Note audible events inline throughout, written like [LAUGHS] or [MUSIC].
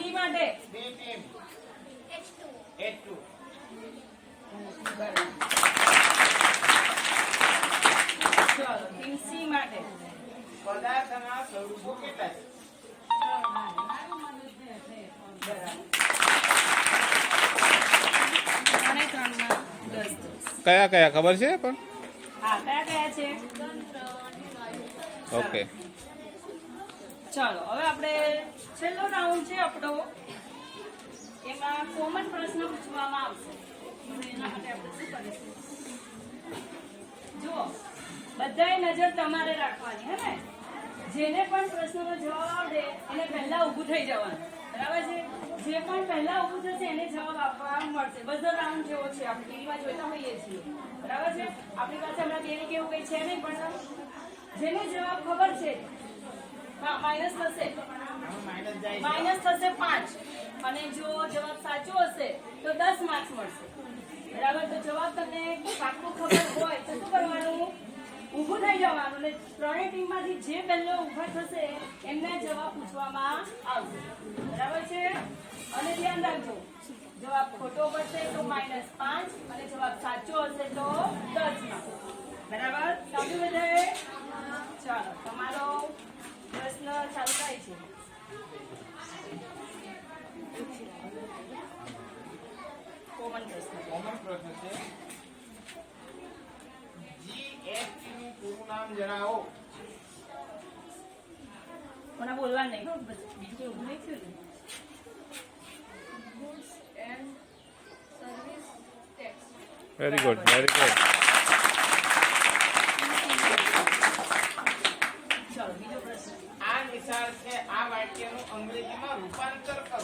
બી માટે? B team. H two ચલો team C માટે. પદાર્થના સ્વરૂપો કેટલા છે? ત્રણે ત્રણમાં દસ દસ. કયા કયા ખબર છે પણ? હા કયા કયા છે? ઓકે. ચાલો, હવે આપણે છેલ્લો રાઉન્ડ છે આપણો. એમાં કોમન પ્રશ્ન પૂછવામાં આવશે. જુઓ, બધાએ નજર તમારે રાખવાની, હે ને? જેને પણ પ્રશ્નનો જવાબ આવડે, એને પહેલા ઊભું થઈ જવાનું. બરાબર છે? જે પણ પહેલા ઊભું થશે, એને જવાબ આપવા મળશે. બધો રાઉન્ડ જેવો છે, આપણે ટીવીમાં જોતા હોઈએ છીએ. બરાબર છે? આપણી પાસે હમણાં બેને કેવું કંઈ છે નહીં, પણ જેને જવાબ ખબર છે માઇનસ થશે. માઇનસ થશે પાંચ. અને જો જવાબ સાચો હશે, તો દસ માર્ક્સ મળશે. બરાબર? તો જવાબ તમને પાક્કું ખબર હોય, તો શું કરવાનું? ઊભું થઈ જવાનું. અને ત્રણેય જે પહેલો ઊભા થશે, એમને જવાબ પૂછવામાં આવશે. બરાબર છે? અને ધ્યાન રાખજો. જવાબ ખોટો પડશે તો માઇનસ પાંચ, અને જવાબ સાચો હશે તો દસ બરાબર? સમજ્યું બધાએ ચાલો, તમારો પ્રશ્ન ચાલુ થાય છે. કોમન પ્રશ્ન. કોમન પ્રશ્ન છે. જી એચનું પૂરું નામ જણાવો. મને બોલવા નહીં હો, બસ બીજું કોઈ ઊભું નહીં થયું વેરી ગુડ વેરી ગુડ ચાલો બીજો પ્રશ્ન આ નિશાળ છે આ વાક્યનું અંગ્રેજીમાં રૂપાંતર કરો.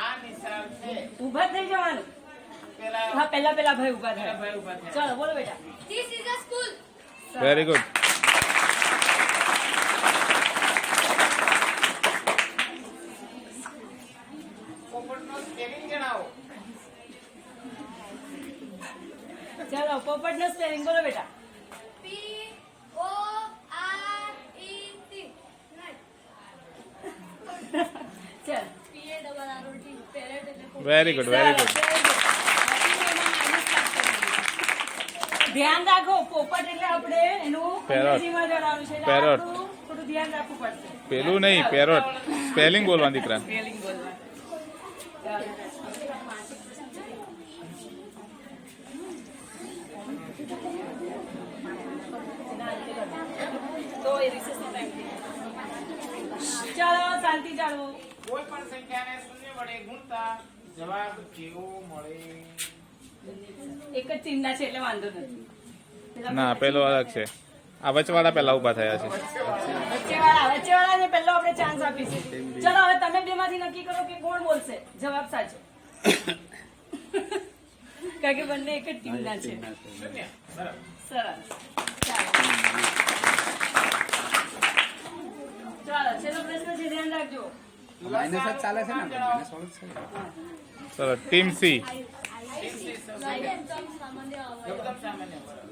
આ નિશાન છે. ઊભા થઈ જવાનું. પેલા હા પહેલા પહેલા ભાઈ ઊભા પેલા થાય. ભાઈ ઊભા થયા. ચાલો બોલો બેટા. This is a school very good ચાલો પોપટ નો સ્પેલિંગ બોલો બેટા. વેરી ગુડ વેરી ગુડ ધ્યાન રાખો પોપટ એટલે આપણે એનું પેરોટ. આપણું થોડું ધ્યાન રાખવું પડશે. પેલું નહીં પેરોટ સ્પેલિંગ બોલવા દીકરા. સ્પેલિંગ બોલવા તો એ રિસેસનો ટાઈમ ચાલો શાંતિ ચાલો. કોઈ પણ સંખ્યાને શૂન્ય વડે ગુણતા જવાબ જેવો મળે. એક જ ચિંતા છે એટલે વાંધો નથી. ના પેલો અલગ છે. આ વચવાળા પેલા ઊભા થયા છે. વચ્ચેવાળા વચ્ચેવાળાને પહેલો આપણે ચાન્સ આપીશું. ચલો હવે તમે બે માંથી નક્કી કરો કે કોણ બોલશે? જવાબ સાચો. [LAUGHS] કારણ કે બંને એક જ ટીમના છે. સરસ. ચાલો છેલ્લો પ્રશ્ન છે ધ્યાન રાખજો માઇનસ જ ચાલે છે ને? માઇનસ વાળું જ છે. ને. Team C.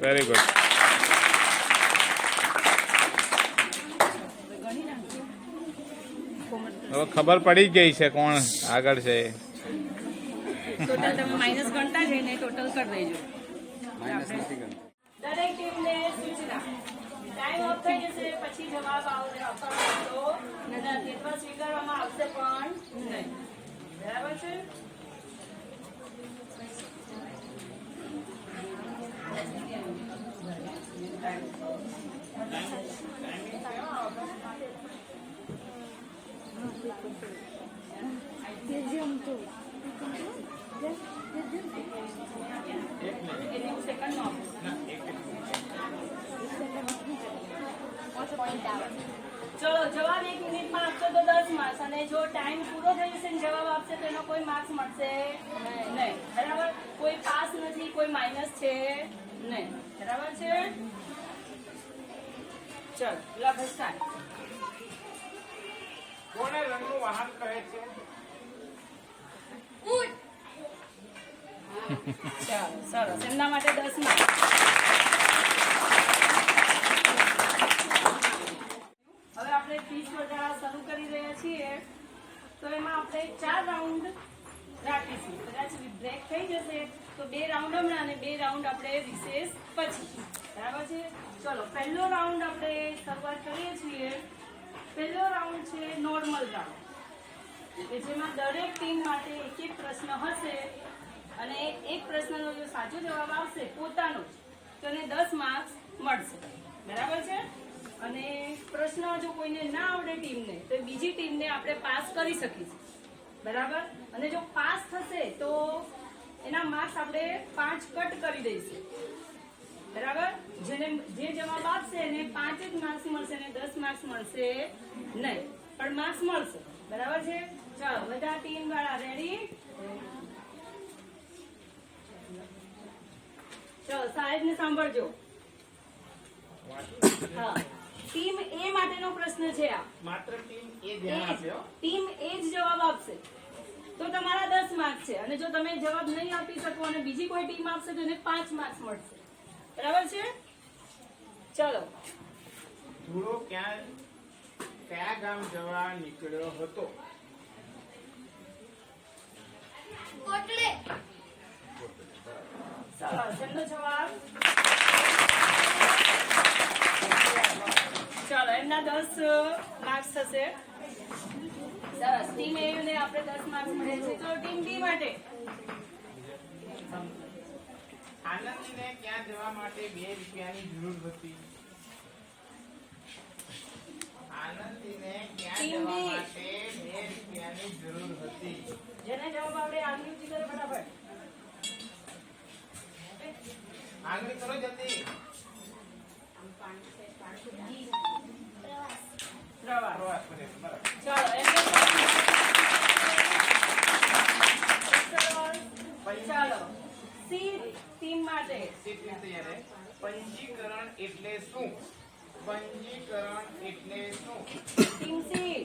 વેરી ગુડ હવે ખબર પડી જ ગઈ છે કોણ આગળ છે. ટોટલ તમે માઇનસ ગણતા જઈને ટોટલ કરી દેજો. માઇનસ નથી ગણતું. દરેક ટીમને સૂચના. ટાઈમ ઓફ થઈ જશે પછી જવાબ આપવાનો નથી અથવા સ્વીકારવામાં આવશે પણ નહીં. બરાબર છે? એ નેવું સેકન્ડમાં આપો. ચલો જવાબ એક મિનિટમાં આપશો તો દસ માર્ક્સ અને જો ટાઈમ પૂરો થયો છે ને જવાબ આપશે તો એનો કોઈ માર્ક્સ મળશે નહીં. બરાબર? કોઈ પાસ નથી કોઈ માઇનસ છે નહીં. બરાબર છે? ચલ લખ સ્ટાર્ટ કોને રંગનું વાહન કહે છે? ઊંટ. ચાલો સરસ. એમના માટે દસ માર્ક હવે આપણે ફીસ વધારા શરૂ કરી રહ્યા છીએ. તો એમાં આપણે ચાર રાઉન્ડ રાખીશું. કદાચ બ્રેક થઈ જશે, તો બે રાઉન્ડ હમણાં અને બે રાઉન્ડ આપણે રિસેસ પછી. બરાબર છે? ચલો, પહેલો રાઉન્ડ આપણે શરૂઆત કરીએ છીએ. પહેલો રાઉન્ડ છે નોર્મલ રાઉન્ડ કે જેમાં દરેક ટીમ માટે એક એક પ્રશ્ન હશે અને એક પ્રશ્નનો જો સાચો જવાબ આવશે, પોતાનો તો એને દસ માર્ક્સ મળશે. બરાબર છે? અને પ્રશ્ન જો કોઈને ના આવડે ટીમને, તો બીજી ટીમને આપણે પાસ કરી શકીશું. બરાબર? અને જો પાસ થશે, તો એના માર્ક્સ આપણે પાંચ કટ કરી દઈશું. બરાબર? જેને, જે જવાબ આપશે એને પાંચ જ માર્ક્સ મળશે અને દસ માર્ક્સ મળશે નહીં. પણ માર્ક્સ મળશે. બરાબર છે? ચાલો, બધા ટીમ વાળા રેડી ચલો સાહેબ ને સાંભળજો. હા. ટીમ એ માટેનો પ્રશ્ન છે આ. માત્ર ટીમ એ ધ્યાન આપ્યો ટીમ એ જ જવાબ આપશે. તો તમારા દસ માર્ક છે. અને જો તમે જવાબ નહીં આપી શકો અને બીજી કોઈ ટીમ આપશે તો એને પાંચ માર્ક્સ મળશે. બરાબર છે? ચલો. ધૂળો ક્યાં કયા ગામ જવા નીકળ્યો હતો. કોટલે. સરસ. એમનો જવાબ. ચાલો એમના દસ માર્ક્સ થશે સરસ. ટીમ એ ને આપણે દસ માર્ક્સ મળે છે. તો ટીમ બી માટે? આનંદીને ક્યાં જવા માટે બે રૂપિયાની જરૂર હતી? આનંદીને ક્યાં જવા માટે બે રૂપિયાની જરૂર હતી? જેને જવાબ આપણે આંગળી ઊંચી કરો ફટાફટ. આંગળી કરો જલ્દી. પ્રવાસ પ્રવાસ કરે બરાબર ચાલો. ચાલો સી ટીમ માટે પંજીકરણ એટલે શું પંજીકરણ એટલે શું ટીમ સી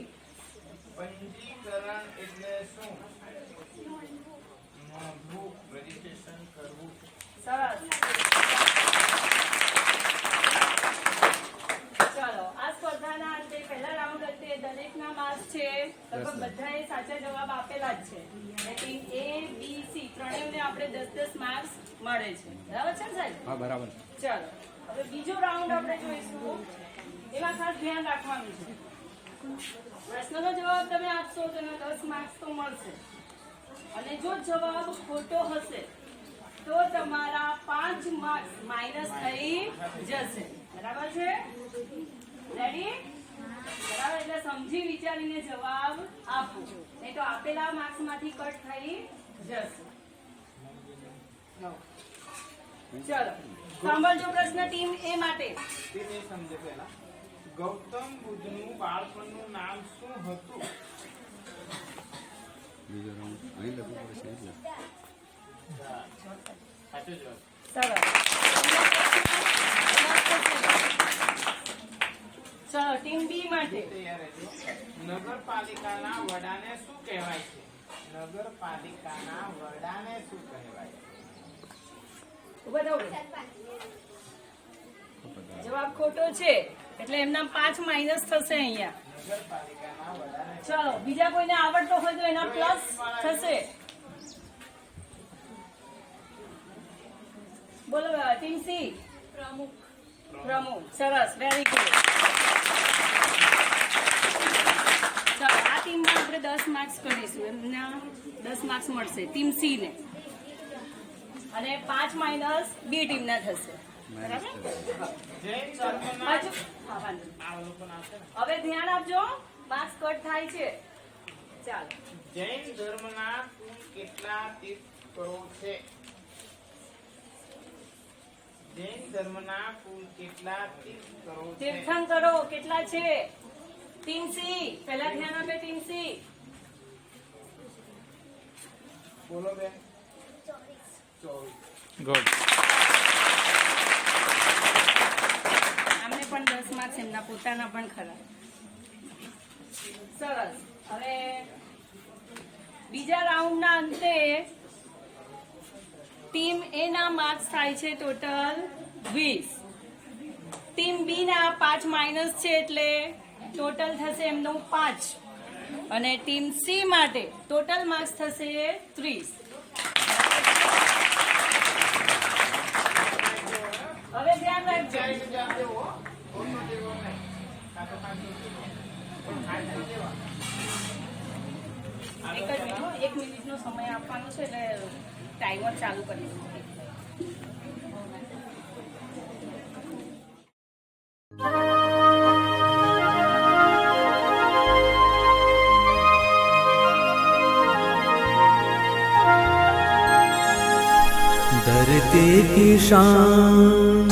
પંજીકરણ એટલે શું નોંધવું રજીસ્ટ્રેશન કરવું સરસ ચાલો આ સ્પર્ધાના અંતે પહેલા રાઉન્ડ અંતે દરેકના માર્ક્સ છે લગભગ બધાએ સાચા જવાબ આપેલા જ છે અને ટીમ એ બી સી ત્રણેયને આપણે દસ દસ માર્ક્સ મળે છે બરાબર છે સાહેબ? હા બરાબર. ચાલો. હવે બીજો રાઉન્ડ આપણે જોઈશું. એમાં ખાસ ધ્યાન રાખવાનું છે. પ્રશ્નનો જવાબ તમે આપશો તો એના દસ માર્ક્સ તો મળશે. અને જો જવાબ ખોટો હશે તો તમારા પાંચ માર્ક્સ માઇનસ થઈ જશે. બરાબર છે? રેડી બરાબર એટલે સમજી વિચારીને જવાબ આપો. નહીં તો આપેલા માર્ક્સમાંથી કટ થઈ જશે. ચલો સાંભળજો પ્રશ્ન ટીમ એ માટે. સમજે પહેલા. ગૌતમ બુદ્ધનું બાળપણનું નામ શું હતું? બીજો રાઉન્ડ અહીં લખવું પડશે એટલે સાચો જવાબ. સરસ ચલો ટીમ બી માટે. નગરપાલિકાના વડાને શું કહેવાય છે? નગરપાલિકાના વડાને શું કહેવાય? બેન. જવાબ ખોટો છે. એટલે એમના પાંચ માઇનસ થશે અહીંયા. ચલો બીજા કોઈને આવડતો હોય તો એના પ્લસ થશે. બોલો ટીમ સી? પ્રમુખ. પ્રમુખ સરસ વેરી ગુડ ચલો આ ટીમમાં આપણે દસ માર્ક્સ કરીશું. એમના દસ માર્ક્સ મળશે ટીમ સી ને. અને પાંચ માઇનસ બી ટીમના થશે. હવે ધ્યાન આપજો માર્ક્સ કટ થાય છે. ચાલો. જૈન ધર્મના કુલ કેટલા તીર્થંકરો છે? જૈન ધર્મના કુલ કેટલા છે? તીર્થંકરો કેટલા છે? Team C. પહેલા ધ્યાન આપે ટીમ બોલો બેન. ગુડ આમને પણ દસ માર્ક્સ એમના પોતાના પણ ખરા. સરસ. હવે બીજા રાઉન્ડના અંતે ટીમ એ ના માર્ક્સ થાય છે ટોટલ વીસ. ટીમ બી ના પાંચ માઇનસ છે એટલે ટોટલ થશે એમનું પાંચ. અને ટીમ સી માટે ટોટલ માર્ક્સ થશે ત્રીસ હવે ધ્યાન રાખજો ચાલીસ હજાર દેવો ખોટો દેવો નહીં કાં તો પાંચસો દેવો. પણ ખાલી દેવા. એક જ મિનિટ હો, એક મિનિટનો સમય આપવાનો છે એટલે ટાઈમર ચાલુ કરીશું धरती की शान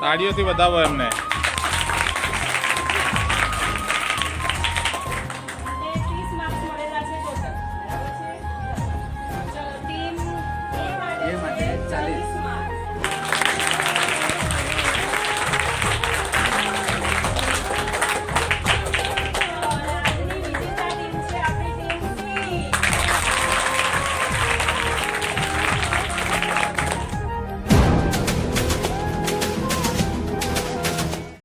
તાળીઓથી વધાવો એમને.